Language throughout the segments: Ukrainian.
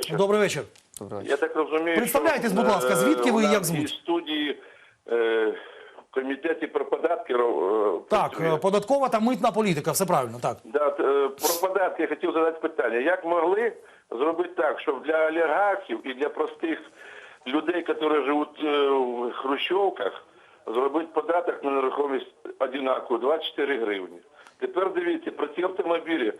вечір. Добрий вечір. Я так розумію, Представляйтесь, будь ласка, е, звідки ви і як звуть? студії е, в комітеті про податки. е, Так, працює. е, податкова та митна політика, все правильно, так. Да, е, про податки я хотів задати питання. Як могли зробити так, щоб для олігархів і для простих людей, які живуть е, в хрущовках, зробити податок на нерухомість одинаково 24 гривні. Тепер дивіться, про ті автомобілі,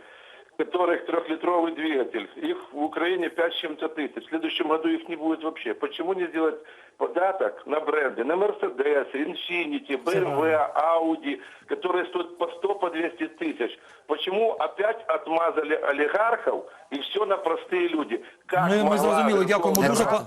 которых трехлитровый двигатель, их в Украине 5 с чем-то тысяч. В следующем году их не будет вообще. Почему не сделать податок на бренды, на Mercedes, Infiniti, BMW, Audi, которые стоят по 100, по 200 тысяч? Почему опять отмазали олигархов и все на простые люди? Как Ми, ми могла зрозуміли, дякуємо Верховна дуже. Рада- па-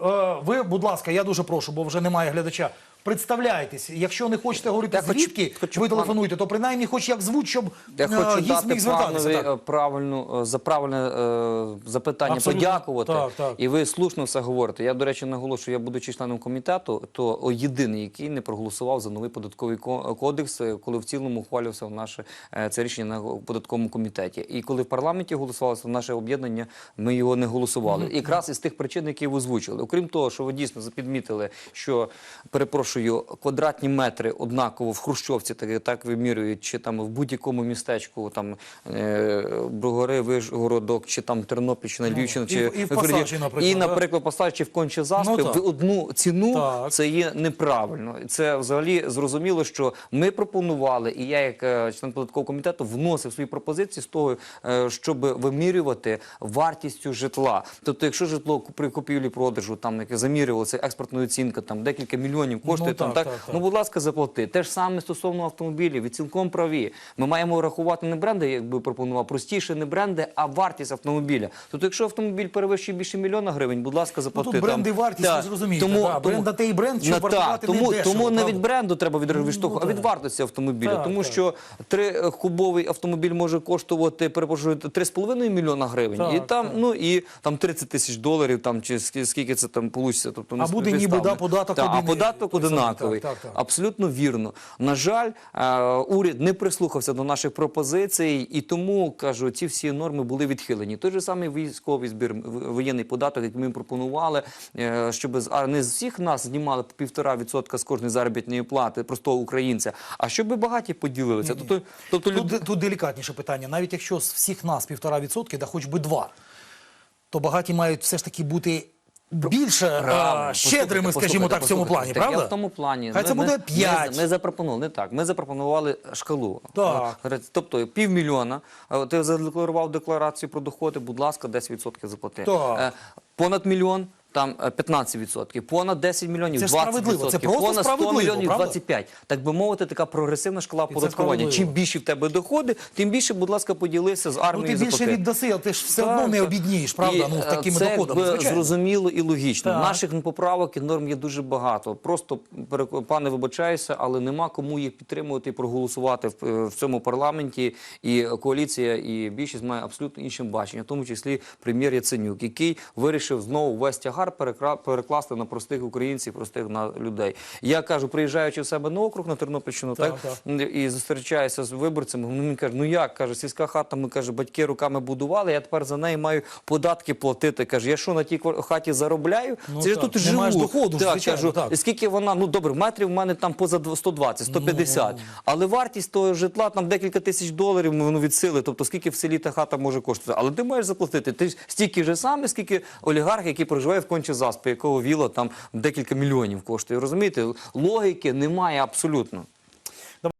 Е, Ви, будь ласка, я дуже прошу, бо вже немає глядача. Представляйтесь, якщо не хочете говорити Я звідки хочу ви телефонуєте, то принаймні хоч як звуть, щоб Я е, хочу дати міг звертатися. Так. е, правильну е, за правильне е, запитання, Абсолютно. подякувати. Так, так. І ви слушно все говорите. Я, до речі, наголошую, я будучи членом комітету, то єдиний, який не проголосував за новий податковий ко- кодекс, коли в цілому ухвалювався наше е, це рішення на податковому комітеті. І коли в парламенті голосувалося наше об'єднання, ми його не голосували. І якраз із тих причин, які ви озвучили. Окрім того, що ви дійсно підмітили, що перепрошую, квадратні метри однаково в Хрущовці, так, так вимірюють, чи там в будь-якому містечку, там е, Бругори, Вишгородок, чи там Тернопільщина, Львівщина, Ну, і- чи і в Ферді- Пасажі, наприклад, і, наприклад, Пасаж чи в Конче-Заспі Ну, в одну ціну Так. це є неправильно. Це взагалі зрозуміло, що ми пропонували, і я, як е, член податкового комітету, вносив свої пропозиції з того, е, щоб вимірювати вартістю житла. Тобто, якщо житло при купівлі-продажу там яке замірювалося експортною оцінка, там декілька мільйонів коштує, Ну, там так, так, так, ну будь ласка, заплати. Те ж саме стосовно автомобілів, ви цілком праві. Ми маємо рахувати не бренди, як би пропонував, простіше не бренди, а вартість автомобіля. Тобто, якщо автомобіль перевищує більше мільйона гривень, будь ласка, заплати. Ну, тут бренд там. вартість, Так. ви зрозумієте, да, бренд, а те і бренд, щоб Ну, не тому, дешево, тому не від бренду треба від, відштовхувати, а від вартості автомобіля. Так, тому так. що трикубовий автомобіль може коштувати, перепрошую, 3,5 мільйона гривень. Так, і там, так. ну і там 30 тисяч доларів, там чи скільки це там получиться. Тобто, А буде ніби, да, податок Так, а податок той самий, так, так, так. Абсолютно вірно. На жаль, е, уряд не прислухався до наших пропозицій, і тому кажу, ці всі норми були відхилені. Той же самий військовий збір, воєнний податок, який ми пропонували, е, щоб з- а не з всіх нас знімали по півтора відсотка з кожної заробітної плати простого українця, а щоб багаті поділилися. Тобто, тобто Тут, люди. тут делікатніше питання. Навіть якщо з всіх нас півтора відсотки, да хоч би два, то багаті мають все ж таки бути більше а, щедрими, скажімо так, в цьому плані, правда? Я в тому плані. Хай це буде 5. Ми, ми запропонували не так. Ми запропонували шкалу. Так. Е, Тобто півмільйона. Е, Ти задекларував декларацію про доходи, будь ласка, 10% заплати. Так. Е, Понад мільйон. Там е, 15%, понад 10 мільйонів Це ж 20%, справедливо, це просто понад 100 мільйонів правда? 25. Так би мовити, така прогресивна шкала це оподаткування. Чим більше в тебе доходи, тим більше, будь ласка, поділися з армією. Ну ти більше віддаси, але ти ж все Так, одно не так. обіднієш, правда? І, ну, з е, такими це доходами. звичайно. зрозуміло і логічно. Так. Наших поправок і норм є дуже багато. Просто пане вибачаюся, але нема кому їх підтримувати і проголосувати в, е, в цьому парламенті. І коаліція, і більшість має абсолютно інше бачення, в тому числі прем'єр Яценюк, який вирішив знову весь тягар перекласти на простих українців, простих на людей. Я кажу, приїжджаючи в себе на округ на Тернопільщину, Так, так, і зустрічаюся з виборцями. Вони мені кажуть, ну як каже, сільська хата, ми каже, батьки руками будували. Я тепер за неї маю податки платити. Каже, я що на тій хаті заробляю? Ну Це ж тут живу. маєш доходу так, звичайно, кажу, так. скільки вона, ну добре, метрів в мене там поза дв- 120, 150. Але вартість того житла там декілька тисяч доларів ну, від сили. Тобто скільки в селі та хата може коштувати. Але ти маєш заплатити. Ти стільки ж саме, скільки олігарх, який проживає в конче заспи, якого віла там декілька мільйонів коштує. Розумієте? Логіки немає абсолютно.